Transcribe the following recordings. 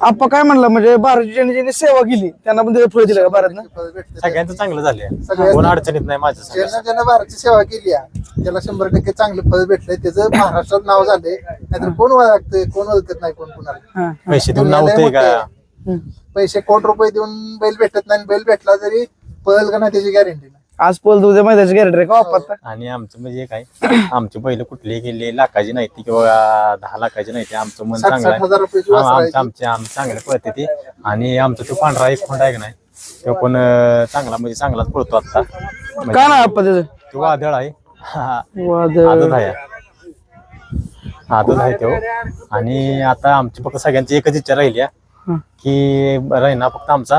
आपण काय म्हणलं म्हणजे भारत ज्यांनी ज्यांनी सेवा केली त्यांना पण फळ दिलं का भारतनं फळ भेटते. सगळ्यांचं चांगलं झालंय सगळ्यांचं- कोण अडचणीत नाही माझ्या. ज्यांना ज्यांना भारतची सेवा केली आहे, त्याला शंभर टक्के चांगलं फळ भेटलंय त्याचं महाराष्ट्रात नाव झालंय नाहीतर कोण ओळखतंय कोण ओळखत नाही कोण कुणाला हा, हा. पैसे देऊन नव्हते का हम्म. पैसे कोट रुपये देऊन बैल भेटत नाही आणि बैल भेटला तरी पळल का नाही त्याची गॅरंटी नाही आज पोल उद्या मैदानाची गॅरेंटी का वापरता? आणि आमचं म्हणजे काय आमची बैल कुठली गेली लाखाची नाही ती किंवा दहा लाखाची नाही ती आमचं मन चांगलं आहे. हजार रुपयाची आम- वासरं आमचं आहे आमचे आम चांगले पळते ती. आणि आमचा तो पांढरा एक खोंड आहे का नाही तो पण अं, चांगला म्हणजे चांगलाच पळतो आता का ना आपण त्याचं तो वादळ आहे. हा, वादळ. आदत आहे. आदत आहे तो. आणि आता आमची फक्त सगळ्यांची एकच इच्छा राहिली आहे हं. की राहिना फक्त आमचा.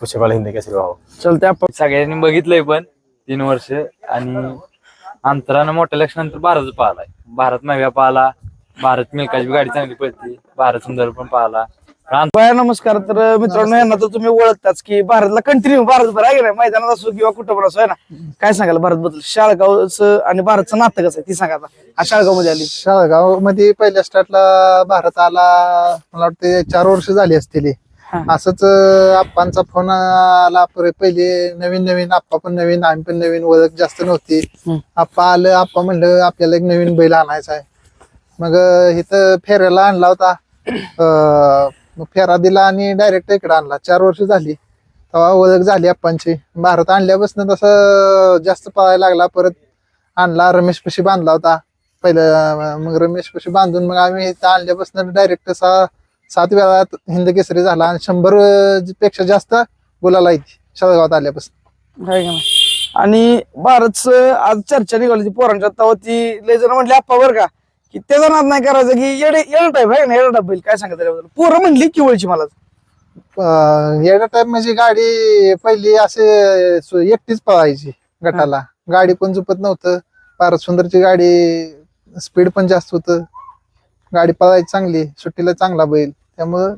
पुष्कळ हिंदी केसरी व्हावं चालतंय आपण. सगळ्यांनी बघितलंय पण तीन वर्ष आणि अंतरानं मोठ्या लक्षानंतर भारत पाहिलाय. भारत नव्या पाहिला भारत मिल्काची गाडी चांगली पडते भारत सुंदर पण पाहिला. बाया नमस्कार. तर मित्रांनो यांना तर तुम्ही ओळखताच की भारतला कंटिन्यू भारतभर आहे की नाही? मैदानात असो किंवा कुठं पण असो आहे ना? काय सांगाल भारत बद्दल? शाळगावचं आणि भारतचं नातं कसं आहे? ती सांगा आता. हा शाळगावमध्ये आली. शाळगावमध्ये पहिल्या स्टार्टला भारत आला मला वाटतं चार वर्ष झाली असतील. असंच आप्पांचा फोन आला पर- पहिले नवीन नवीन आप्पा पण नवीन आम्ही पण नवीन ओळख जास्त नव्हती. आप्पा आलं आप्पा म्हणलं आपल्याला एक नवीन बैल आणायचा आहे. मग इथं फेऱ्याला आणला होता. मग फेरा दिला आणि डायरेक्ट इकडे आणला. चार वर्ष झाली. तेव्हा ओळख झाली आप्पांची. भारत आणल्यापासून तसं जास्त पळायला लागला. परत आणला रमेश पशी बांधला होता. पहिलं मग रमेश पशी बांधून मग आम्ही इथं आणल्यापासून डायरेक्ट सा सात वेळात हिंद केसरी झाला आणि शंभरपेक्षा जास्त बोलायला येते शाळगावात आल्यापासून. आहे का नाही? आणि भारतचं आज चर्चा निघाली ती पोरांच्या तेव्हा ती लय जण म्हणली आप्पा बरं का? की त्याचा नाद नाही करायचं की येडे येडा टाईप आहे ना येडा टाईप बैल काय सांगा त्याच्याबद्दल पोरं म्हणली किवळची मला. येडा टाइम म्हणजे गाडी पहिली असे एकटीच पळायची गटाला. गाडी पण झुपत नव्हतं. फार सुंदरची गाडी स्पीड पण जास्त होत. गाडी पळायची चांगली सुट्टीला चांगला बैल. त्यामुळं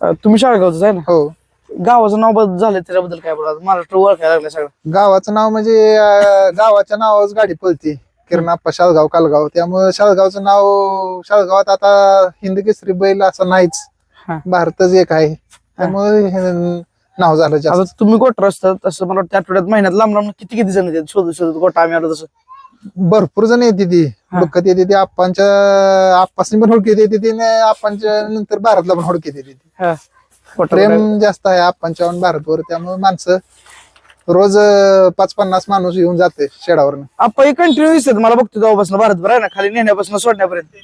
अं, तुम्ही शाळगावच आहे ना? हो. गावाचं नाव बदल झालं त्याच्याबद्दल काय बोला महाराष्ट्र ओळखायला लागलं सगळं. गावाचं नाव म्हणजे अं, गावाच्या नावावरच गाडी पळते. किरणाप्पा शाळगाव कालगाव. त्यामुळे शाळगावचं नाव शाळगावात आता हिंद केसरी बैल असं नाहीच. हा. भारतच एक आहे. त्यामुळे हे नाव झालं आता तुम्ही गोठर असतात तसं मला वाटतं आठवड्यात महिन्यात लांब लांब किती किती जण येतात? शोधत शोधत गोठा आम्ही आलो तसं. भरपूर जण येते ती. हा. दुःखत येते ती. आप्पांच्या आप्पासनी पण हुडकीत येते ती आणि आप्पांच्या नंतर भारतला पण हुडकीत येते ती. हा. प्रेम जास्त आहे आप्पांच्या भारतवर. त्यामुळे माणसं रोज अं, पाच पन्नास माणूस येऊन जाते शेडावरनं. आपण हे कंटिन्यू दिसतात मला बघतो तेव्हापासून भारतभर आहे ना खाली नेण्यापासून सोडण्यापर्यंत.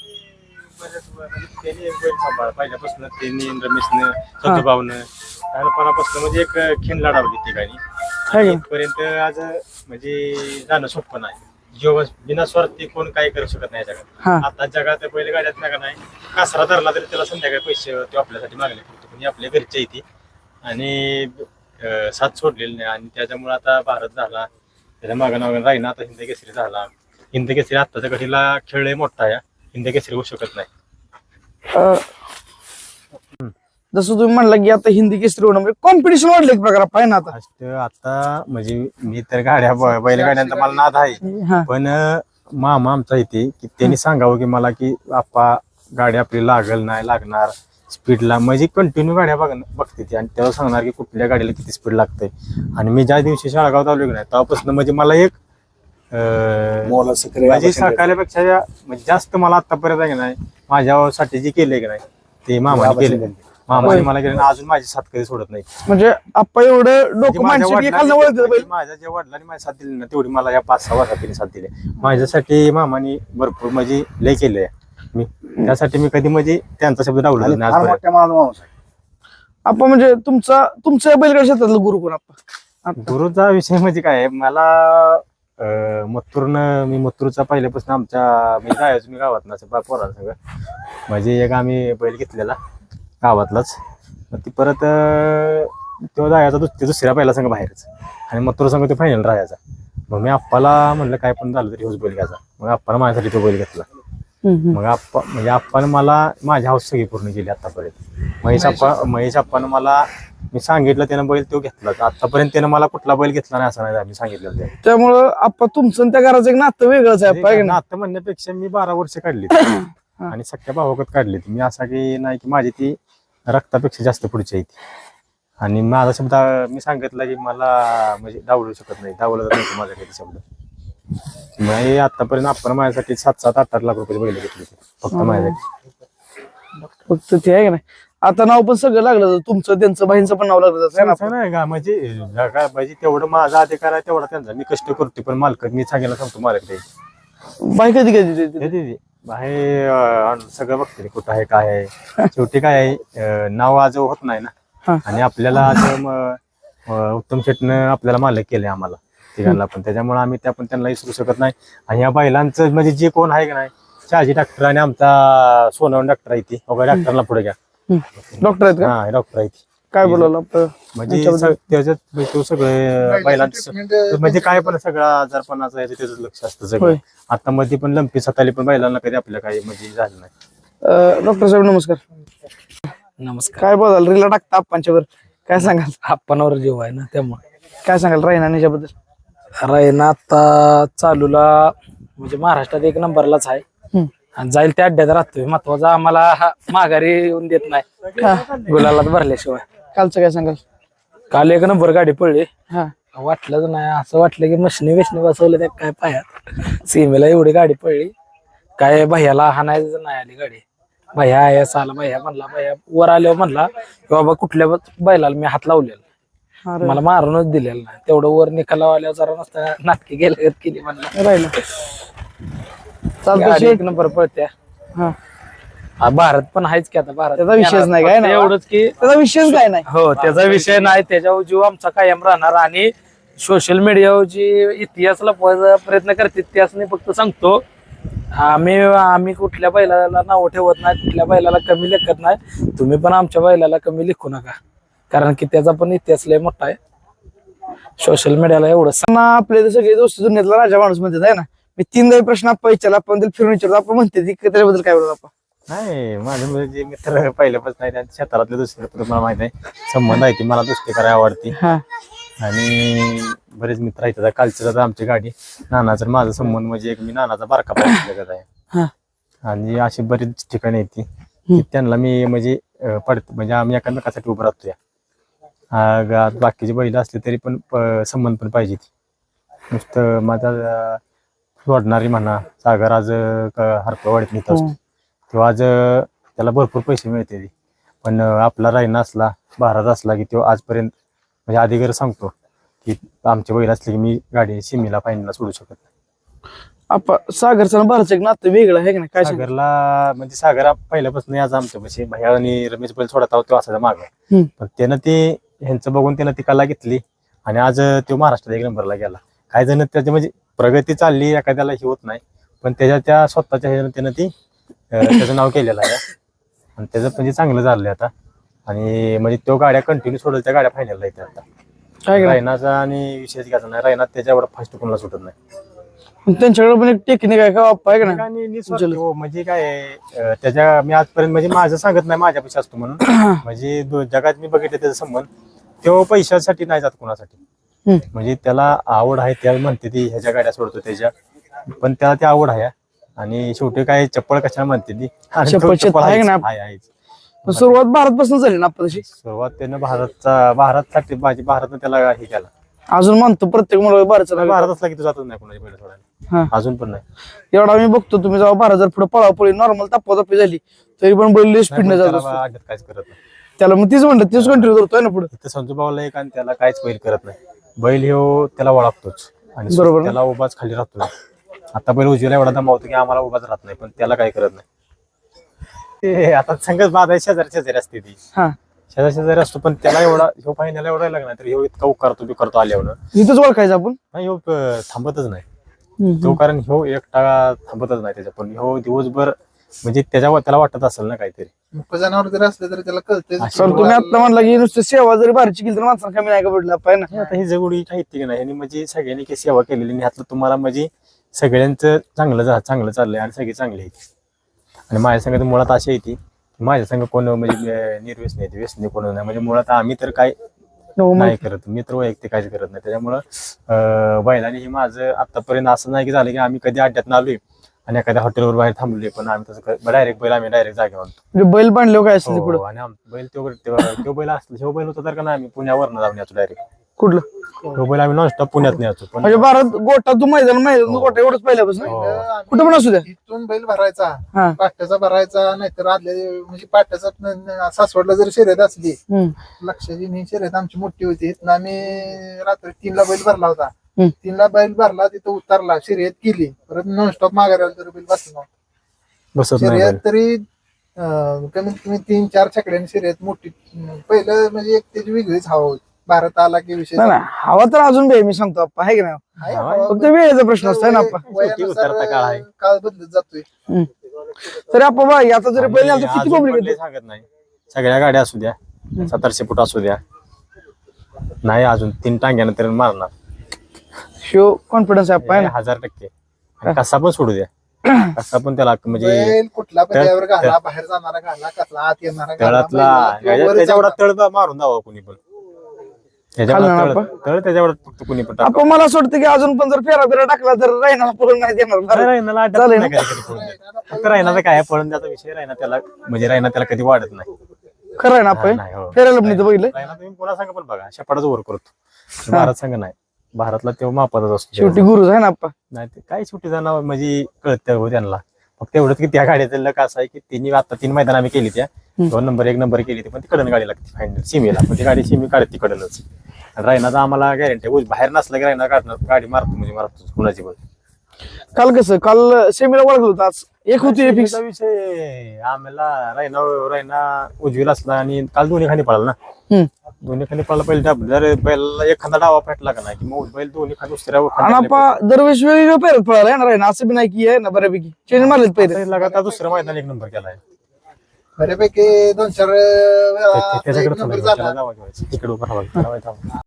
त्यांनी एक बैल सांभाळ पहिल्यापासून त्यांनी रमेशनं सतुभावनं लहानपणापासून म्हणजे एक खिंड लढावली आणि का? इथपर्यंत आज म्हणजे जाणं सोपं नाही. जीव बिना स्वार्थी कोण काही करू शकत नाही हा. जगात आता जगात पहिले गाड्यात नका नाही कासरा धरला तरी त्याला संध्याकाळी पैसे ते आपल्यासाठी मागले पडतो म्हणजे आपल्या घरच्या इथे आणि अं, साथ सोडलेली नाही. आणि त्याच्यामुळे आता भारत झाला. त्याच्या मागं नाव राहिना आता हिंद केसरी झाला. हिंद केसरी आत्ताच्या घडीला खेळ लय मोठा आहे. हिंद केसरी होऊ शकत नाही. अं, जसं तुम्ही म्हणला की आता हिंदी केसरी होणं म्हणजे कॉम्पिटिशन वाढलं एक प्रकार पाहिजे ना आता. आता म्हणजे मी तर गाड्या ब- बैलगाड्यांचा मला नाद आहे. हा. पण अं, मामा आमचा इथे की त्यांनी सांगावं की मला की आपा गाडी आपली लागल नाही लागणार स्पीडला म्हणजे कंटिन्यू गाड्या बघ बघते ती. आणि तेव्हा सांगणार की कुठल्या गाडीला किती स्पीड लागते आणि मी ज्या दिवशी शाळगावात आलो की नाही तेव्हापासून म्हणजे मला एक अं, म्हणजे सकाळपेक्षा म्हणजे जास्त मला आतापर्यंत आहे की नाही माझ्यासाठी जे केले की नाही ते मामाने केले मामाने मला आणि अजून माझी साथ कधी सोडत नाही. म्हणजे आपण एवढं म्हणजे डोकं माझ्या मानसिक वडिलांनी- एखादं माझ्या ज्या वडिलांनी माझी साथ दिली ना तेवढी मला या पाच सहा वर्षात त्यांनी साथ दिली. माझ्यासाठी मामाने भरपूर म्हणजे लय केलंय. मी त्यासाठी मी कधी म्हणजे त्यांचा शब्द डावला नाही आजपर्यंत. आपण म्हणजे तुमचा तुमच्या बैलगाडी क्षेत्रातलं गुरु कोण आपण गुरुचा विषय म्हणजे काय? आहे, मला अं, मथुरनं मी मथुरचा पहिल्यापासून आमच्या मी जायचो मी गावात ना पोरांसंग म्हणजे एक आम्ही बैल घेतलेला. गावातलाच. मग ती परत अं, तो जायचा ते दुसऱ्या पहिला संघ बाहेरच. आणि मथुर संघ तो फायनल राहायचा मग मी आप्पाला म्हणलं काय पण झालं तरी होच बैल घ्यायचा. मग आप्पाला माझ्यासाठी तो बैल घेतला. मग आप्पा म्हणजे आप्पानं मला माझी हाऊस सगळी पूर्ण केली आतापर्यंत. महेश आप्पा महेश. आप्पानं मला मी सांगितलं त्यानं बैल तो घेतला. आतापर्यंत त्यानं मला कुठला बैल घेतला नाही असं नाही आम्ही सांगितलं ते त्यामुळं आपण तुमचं आणि त्या घराचं एक नातं वेगळंच आहे पाहिजे ना आता म्हणण्यापेक्षा मी बारा वर्ष काढली. आणि सख्या भावाकत काढली मी असा की नाही की माझी ती रक्तापेक्षा जास्त पुढची आहे ती. आणि माझा शब्द मी सांगितलं की मला म्हणजे डावलू शकत नाही. डावलं जात नाही माझा काही शब्द. म्हणजे आतापर्यंत आपण माझ्यासाठी सात सात आठ आठ लाख रुपये बैल घेतले फक्त माझ्यासाठी. फक्त ते आहे का नाही? आता नाव पण सगळं लागलं. तुमचं त्यांचं बाईंचं पण नाव लागलं जातं. असं नाही का? म्हणजे का म्हणजे तेवढं माझा अधिकार आहे तेवढा त्यांचा. मी कष्ट करतो पण मालक मी सांगायला सांगतो मालक ते. बाई कधी कधी देते? अं, सगळं बघते कुठं आहे काय आहे. शेवटी काय आहे अं, नाव आज होत नाही हा. ना आणि आपल्याला आज म, अं, उत्तम शेटनं आपल्याला मालक केले आम्हाला तिघांना पण. त्याच्यामुळे आम्ही त्या पण त्यांना विसरू शकत नाही. आणि या बैलांचं म्हणजे जे कोण आहे का नाही शहाजी डॉक्टर आणि आमचा सोनवण डॉक्टर आहे ती. वगैरे डॉक्टरला पुढे घ्या. डॉक्टर आहेत का? हा डॉक्टर आहे ती. काय बोलावलं आपलं? म्हणजे त्यांच्याबद्दल? स- त्याच्यात म्हणजे तो सगळे बैलांचं. म्हणजे काय पण सगळं आजारपणाचं आहे त्याचं लक्ष असतं सगळं. होय. आता मध्ये पण लंपी सताली पण बैलांना कधी आपल्या काही म्हणजे झालं नाही. डॉक्टर साहेब नमस्कार. नमस्कार. काय बोलाल? रीला टाकता आप्पांच्यावर. काय सांगाल? आप्पांवर जीव आहे ना त्यामुळे. काय सांगाल राहिना याच्याबद्दल? रायना आता चालूला म्हणजे महाराष्ट्रात एक नंबरलाच आहे. हम्म. आणि जाईल त्या अड्ड्यात राहतोय. महत्त्वाचा आम्हाला हा माघारी येऊन देत नाही. गुलालात भरल्याशिवाय. कालचं काय सांगाल? काल एक नंबर गाडी पडली. हा. वाटलंच नाही असं वाटलं की मशनी बिशनी बसवलं त्या काय पायात. सीमेला एवढी गाडी पडली. काय भैयाला हाणायचं नाही आली गाडी. भैया आहे आला भैया म्हणला भैया वर आल्यावर म्हणला की बाबा कुठल्या बैलाला मी हात लावलेला अरे. मला मारूनच दिलेलं नाही. तेवढं वर निकाला आल्यावर जरा नसता नाटकी गेल्या केली म्हणलं. राहिलं. चालतं गाडी एक नंबर पळत्या. हा. हा, भारत पण आहेच की आता भारत त्याचा विषयच नाही काय फक्त ना एवढंच की त्याचा विषयच काय नाही. हो त्याचा विषय नाही त्याच्यावर जीव आमचा कायम राहणार आणि सोशल मीडियावर जी इतिहास लपवायचा प्रयत्न करते त्याच मी फक्त सांगतो. आम्ही आम्ही कुठल्या बैलाला नाव ठेवत नाही कुठल्या बैलाला कमी लेखत नाही. तुम्ही पण आमच्या बैलाला कमी लिखू नका. कारण की त्याचा पण इतिहास लय मोठा आहे. सोशल मीडियाला एवढं त्यांना आपले ते सगळे दोस्त दुनियातला राजा माणूस म्हणतात आहे ना? मी तीनदा प्रश्न आपण विचारला आपण त्याला फिरून विचारतो आपण म्हणते ती त्याच्याबद्दल काय बोलतो आपण? नाही माझे म्हणजे मित्र पहिल्यापासून आहे त्यांच्या शेतारातले दुसरे तुम्हाला माहीत आहे संबंध आहे ती मला दुसरी करायला आवडती. हा. आणि बरेच मित्र आहेत आता कालचं आमची गाडी. नानाचं आणि माझा संबंध म्हणजे एक मी नानाचा बारका पाहिजे आहे. हा. आणि अशी बरीच ठिकाणी आहेत ती. की त्यांना मी म्हणजे अं, पडत म्हणजे आम्ही एकामेकासाठी उभं राहतोय. आ, गा- बाकीचे बैल असले तरी पण प- संबंध पण पाहिजे नुसतं माझा अं, सोडणारी म्हणा सागर आज हरपवाडीत नेत असतो. तेव्हा आज त्याला भरपूर पैसे मिळते. पण आपला रायना असला भारत असला की तो आजपर्यंत म्हणजे अधिकारी सांगतो की आमचे बैल असले की मी गाडी सिमीला फाईनला सोडू शकत नाही. सागरचं भारतचं एक नातं वेगळं आहे का नाही? काय सागरला म्हणजे सागर आप- पहिल्यापासून आज आमच्या म्हणजे भैया आणि रमेश बैल सोडत आहोत तो असायचा माग. हम्म. पण त्यानं ते ह्यांचं बघून त्यानं ती कला घेतली आणि आज तो महाराष्ट्रात एक नंबरला गेला. काही जण त्याची म्हणजे प्रगती चालली एखाद्याला ही होत नाही. पण त्याच्या त्या स्वतःच्या ह्याच्यानं त्यानं ती अं, त्याचं नाव केलेलं आहे. आणि त्याचं म्हणजे चांगलं झालंय आता. आणि म्हणजे तो गाड्या कंटिन्यू सोडल त्या गाड्या फायनलला येते आता. काय? रायनाचा आणि विशेष घ्यायचा नाही. रायनात त्याच्या एवढा फास्ट कोणाला सुटत नाही. त्यांच्याकडे पण एक टेक्निक आहे का बाप्पा आहे का नाही? आणि निस्वार्थी हो, म्हणजे काय आहे, अं, त्याच्या मी आजपर्यंत म्हणजे माझं सांगत नाही माझ्यापेक्षा असतो म्हणून. म्हणजे दो- जगात मी बघितलं त्याचा संबंध तो पैशासाठी नाही जात कोणासाठी. हम्म. म्हणजे त्याला आवड आहे त्या म्हणते ती ह्याच्या गाड्या सोडतो त्याच्या. पण त्याला ती आवड आहे. आणि शेवटी काय चप्पल कशाला म्हणते ती? आणि तो चप्पल शेत चप्पल आहे का आहेच, नाही? आहे, आहेच. पण सुरुवात भारतपासून झाली ना आपण तशी सुरुवात त्यानं भारतचा भारतसाठी माझी भारतनं त्याला हे केला. अजून म्हणतो प्रत्येक मुलं भारतचं नाव भारत असला की तो जातच नाही कोणाच्या बैल सोडायला. हा. अजून पण नाही. एवढा मी बघतो तुम्ही जेव्हा भारत जर पुढे पळापळी नॉर्मल तापी झाली तरी पण बैल स्पीडने नाही, जात त्याला असतो. अड्ड्यात काहीच करत नाही. त्याला मग तीच म्हणतात तीच कंटिन्यू करतोय ना पुढे. इथं संजू भाऊला एक आणि त्याला काहीच बैल करत नाही. बैल ह्यो त्याला ओळखतोच. आणि बरोबर ना? त्याला उभाच खाली राहतो. आता बैल उजवीला एवढा दमावतो की आम्हाला उभाच राहत नाही पण त्याला काही करत नाही. ते आता संगत बाधा शेजारी शेजारी असते ती. हा. शेजारी शेजारी असतो पण त्याला एवढा ह्यो फायनल एवढा लागला तर ह्यो इतका करतो बी करतो आल्यावर. इथंच ओळखायचं आपण? नाही ह्यो अं, थांबतच नाही. तो कारण ह्यो एकटा थांबतच नाही त्याच्या पण ह्यो दिवसभर म्हणजे त्याच्या त्याला वाटत असेल ना काहीतरी. मुक जनावर जरी असले तरी त्याला कळते सर तुम्ही आता म्हणला की नुसतं सेवा जरी बाहेरची केली तर माणसाला कमी नाही का पडलं? ना. हे आता ही जगुडी माहिती की नाही म्हणजे सगळ्यांनी काही सेवा केलेली आणि ह्यातलं तुम्हाला म्हणजे सगळ्यांचं चांगलं झा चांगलं चाललंय आणि सगळे चांगले आहेत. आणि माझ्या संघ तर मुळात अशी येते माझ्या संघ कोण म्हणजे निर्व्यसनी आहेत व्यसनी कोण नाही. म्हणजे मुळात आम्ही तर काय हो, नाही करत. मी तर वैयक्तिक काहीच करत नाही. त्याच्यामुळं बैलांनी हे माझं आतापर्यंत असं नाही की झालं की आम्ही कधी अड्ड्यात आलोय आणि एखाद्या हॉटेलवर बाहेर थांबले पण आम्ही तसं डायरेक्ट बैल आम्ही डायरेक्ट जागेवर आणतो म्हणजे बैल बांधले काय असेल हो, आणि बैल तो तो- तो बैल असला तो बैल होता तर का नाही आम्ही पुण्यावर जाऊन यायचो डायरेक्ट. कुठलं तो बैल आम्ही नॉनस्टॉप पुण्यात न्यायचो पण म्हणजे भारत गोटा तू मैदान मैदान तू गोटा एवढंच पहिल्यापासून हो. कुठं पण असू द्या इथून बैल भरायचा. पाट्याचा भरायचा नाहीतर आदल्या म्हणजे पाट्याचा न- न- सासवडला जर शर्यत असली हम्म. लक्षाची नाही शर्यत आमची मोठी होती इथनं आम्ही रात्री तीनला बैल भरला होता हम्म. तीनला बैल भरला तिथं उतरला शर्यत केली परत नॉनस्टॉप माघारी आला तरी बैल बसला बसत नाही शर्यत. तरी अं, कमीत कमी तीन चार छकड्यांनी शर्यत मोठी पहिलं म्हणजे एक त्याची वेगळीच हवा होती भारत आला की विषय नाही हवा तर अजून बे मी सांगतो आप्पा आहे की नाही? आहे हवा हवा, फक्त वेळेचा प्रश्न असतोय ना वयानुसार उतरता काळ आहे. काळ बदलत जातोय. तरी आप्पा बाई आता जरी बैल आणि आलता किती अजून पब्लिक पण लय सांगत नाही. सगळ्या गाड्या असू द्या सतराशे फूट असू द्या. नाही अजून तीन टांग्यानं तरी मारणार. शो कॉन्फिडन्स आहे आप्पा आहे ना? हजार टक्के. आणि कसा पण सोडू द्या. कसा पण त्याला म्हणजे बैल कुठला पण त्यावर घाला बाहेर जाणारा घाला कसला आत येणारा घाला तळातला बैल जाणार. तळ मारून जावं कुणी पण. तळ तळ त्याच्यावर कुणी पण. आपण मला असं वाटतं की अजून पण जर फेरा बिरा टाकला तर रायनाला पळून नाही देणार. रायनाला चालेल नाही पळून. फक्त रायनाचा काय आहे, पळून द्यायचा विषय रायना त्याला म्हणजे रायना त्याला कधी वाढत नाही. खरं आहे ना आपण? नाही, हो. फेरायला पण इथं बघितलं रायना तुम्ही पुन्हा सांगा पण बघा. शपाटाच वर करतो. भारत संघ नाही. भारतला तेव्हा मापातच असतो. शेवटी गुरुज आहे ना आप्पा नाही ते काय सुट्टी जाणार? म्हणजे कळतं हो त्यांना. फक्त एवढंच की त्या गाडीचं लक असं आहे की तिन्ही आता तीन मैदान आम्ही केली त्या. दोन नंबर एक नंबर केली ती पण ती कडन गाडी लागते फायनल सीमेला पण ती गाडी सीमी काढते तिकडनच. आणि रायनाचा आम्हाला गॅरंटी बाहेर नसला की रायना काढणार गाडी मारतो म्हणजे मारतो कुणाची पण. काल कसं काल सेमीला ओळखलं होतं आज. एक होती फिक्स विषय आम्हाला रायना रायना उजवीला असला आणि काल दोन्ही खाली पळाला ना. दोन्ही खाली पळाला पहिले डाब जर बैलाला एखादा डावा पेटला का नाही की मग बैल दोन्ही खाली दुसऱ्या आप्पा दरवेळेस वेगवेगळ्या पेरत पळाला आहे ना रायना असं बी नाही की आहे ना बऱ्यापैकी. चेंज मारलेत पैरे पळाला. लगातार दुसरं मैदान एक नंबर केलाय. बऱ्यापैकी दोन चार त्याच्याकडे.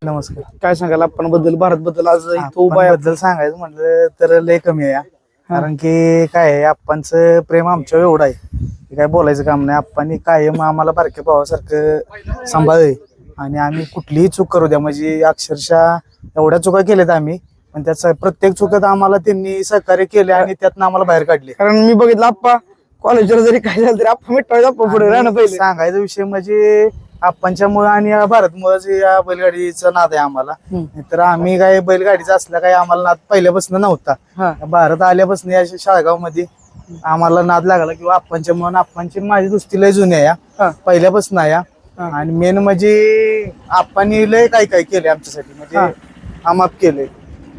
नमस्कार. काय सांगाल आपण बद्दल भारत बद्दल आज इथं उभा आहे. बद्दल सांगायचं म्हटलं तर लय कमी आहे. कारण की काय आहे आप्पांचं प्रेम आमच्यावर एवढं आहे. काय बोलायचं काम नाही. आप्पांनी कायम आम्हाला बारक्या भावासारखं सांभाळलंय. आणि आम्ही कुठलीही चूक करू द्या. म्हणजे अक्षरशः एवढ्या चुका केल्यात आम्ही. पण त्याचा प्रत्येक चुकीत आम्हाला त्यांनी सहकार्य केले आणि त्यातनं आम्हाला बाहेर काढले. कारण मी बघितलं आप्पा कॉलेजवर जरी काय झालं तरी मिटवायचा आप्पा पुढे राहणं पहिले सांगायचा विषय म्हणजे आप्पांच्यामुळे आणि या भारतमुळे या बैलगाडीचा नाद आहे आम्हाला तर आम्ही काय बैलगाडीचा असला काही आम्हाला नाद पहिल्यापासून नव्हता हा. भारत आल्यापासून या शाळगावमध्ये आम्हाला नाद लागला किंवा आप्पांच्या म्हणून आप्पांची माझी दोस्ती लय जुनी आहे हा. या. पहिल्यापासून आहे या. आणि मेन म्हणजे आप्पांनी लय काय काय केले आमच्यासाठी म्हणजे आमाप केले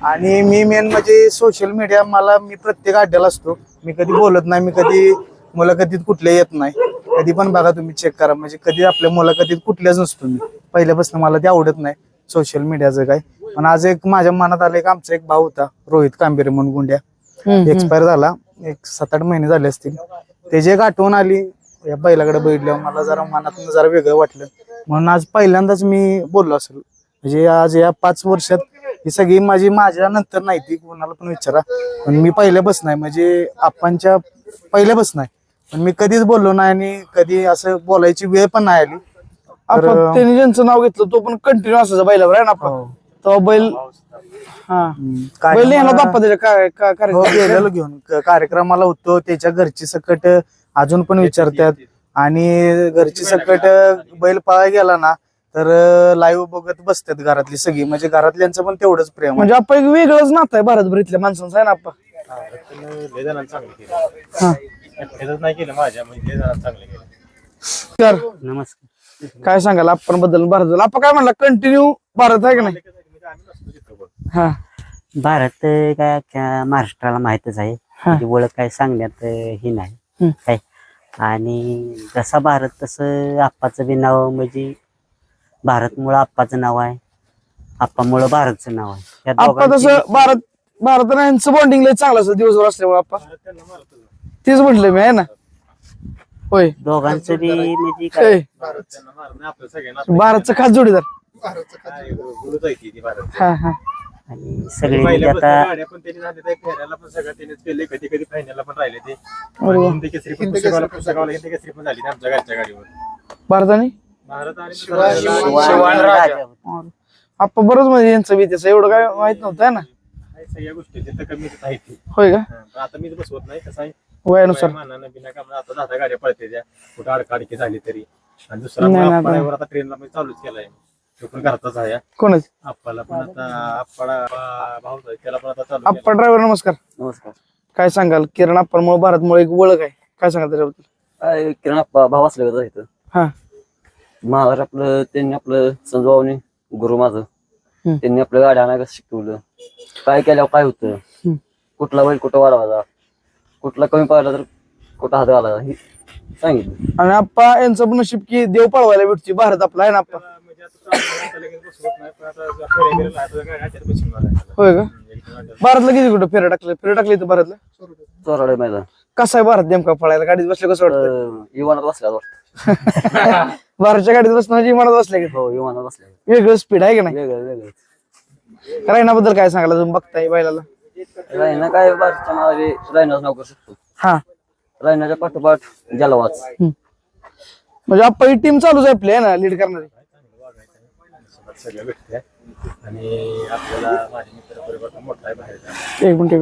आणि मी मेन म्हणजे सोशल मीडिया मला मी प्रत्येक अड्ड्याला असतो मी कधी बोलत नाही मी कधी मुलाखतीत कुठल्या येत नाही. कधी पण बघा तुम्ही चेक करा. म्हणजे कधी आपल्या मुलाखतीत कुठल्याच नसतो मी. पहिल्यापासून मला ते आवडत नाही सोशल मीडियाचं काय पण आज एक माझ्या मनात आलं एक आमचा एक भाऊ होता रोहित कांबेरे म्हणून गुंड्या. एक्सपायर झाला. एक सात आठ महिने झाले असतील. त्याची एक आठवण आली या बैलाकडे बघितल्यावर मला जरा मनात जरा वेगळं वाटलं. म्हणून आज पहिल्यांदाच मी बोललो असेल. म्हणजे आज या पाच वर्षात ही सगळी माझी माझ्या नंतर नाही ती कोणाला पण विचारा. पण मी पहिल्यापासून आहे. म्हणजे आपणच्या पहिल्यापासून आहे. पण मी कधीच बोललो नाही आणि कधी असं बोलायची वेळ पण नाही आली. आपण त्यांनी ज्यांचं नाव घेतलं तो पण कंटिन्यू असायचा बैलावर आहे ना आपण? तो बैल हा. काय बैल नेला बाप्पा त्याच्या काय- काय- हो कार्यक्रमात. गेलेलो घेऊन. क- कार्यक्रमाला होतो. त्याच्या घरची सकट अजून पण विचारतात. आणि घरची सकट बैल पळा गेला ना तर लाईव्ह बघत बसतात घरातली सगळी. म्हणजे घरातल्यांचं पण तेवढंच प्रेम. म्हणजे आपण एक वेगळंच नातं आहे भारतभर इथल्या माणसांचं आहे ना आपण? एकट्यातच नाही केलं माझ्या म्हणजे चांगलं केलं. तर नमस्कार. काय सांगाल? आपण बद्दल भारत आपण काय म्हणला? कंटिन्यू भारत आहे का नाही? हा. भारत अं, काय अख्ख्या महाराष्ट्राला माहितच आहे. त्याची ओळख काय सांगण्यात अं, ही नाही. हम्म. काय? आणि जसा भारत तसं आप्पाचं बी नाव म्हणजे भारतमुळं आप्पाचं नाव आहे. आप्पामुळं भारतचं नाव आहे. या आपण दोघांची तसं भारत भारत आणि यांचं बॉन्डिंग लय चांगलं असतं दिवसभर असल्यामुळे आपण तेच म्हटलं मी आहे ना? होय. दोघांचं बी म्हणजे काय? त्यांना मारणं आपलं सगळ्यांना भारतचं खास जोडीदार. हा हा. आणि सगळे म्हणजे आता भारताने भारत आणि? शिवा- शिवा- शिवाजी राजा. होते. आपण बरंच म्हणजे यांचं बी त्याचं एवढं काय माहीत नव्हतं आहे ना? सगळ्या गोष्टी. होय का? पण आता मीच बसवत नाही कसं आहे? वयानुसार. मानानं बिना कामानं आता दहा दहा गाड्या पळते त्या. कुठं अडकाडकी झाली तरी. आणि दुसरा नाही, पण नाही, आप्पा नाही. driver आता ट्रेनला मी चालूच केलाय. तो पण घरचाच आहे. कोणाच? आप्पाला पण आता आप्पाला भाऊ त्याला पण आता चालू केलंय. आप्पा ड्रायव्हर नमस्कार. नमस्कार. काय सांगाल? किरण आप्पांमुळे भारतमुळे एक ओळख आहे. काय सांगाल त्याच्याबद्दल? काय किरण आप्पा भाव असले का इथं हा. महाराज आपलं त्यांनी आपलं संजूभाऊनी गुरु माझं हम्म. त्यांनी आपलं गाड्या आणायला शिकवलं. काय केल्यावर काय होतं? कुठला बैल कुठं वाढवायचा? कुठला कमी पडला तर कुठं हात घालायचा हे सांगितलं. आणि आप्पा यांचं पण नशीब की देव पळवायला भेटते भारत आपला आहे ना आप्पा? म्हणजे आता चालू आहे, आता लगेच बसवत नाही, पण आता फेऱ्या बिऱ्या आता गाड्या ह्याच्यात बसवणार आहे. होय का? गाड्या- भारतला किती कुठं फेऱ्या टाकले? फेऱ्या टाकले इथं भारतला? चोराडे मैदान. कसा आहे भारत नेमका पळायला? गाडीत बसले कसं वाटतं? अं, विमानात बसल्या वाटतं. भारतच्या गाडीत बसणं म्हणजे विमानात बसले का? हो विमानात बसल्या वेगळं स्पीड आहे की नाही? वेगळं वेगळं रायनाबद्दल काय सांगायला तुम्ही बघताय बैलाला? रायना काय बारच्या मागे रायनाच नाव करू शकतो हा. रायनाच्या पाठोपाठ जलवाच. म्हणजे आप्पा ही टीम चालूच आहे आपली आहे ना लीड करणारी? भेटत्या आणि आपल्याला माझे मित्र परिवार मोठा आहे बाहेर. एक मिनिट.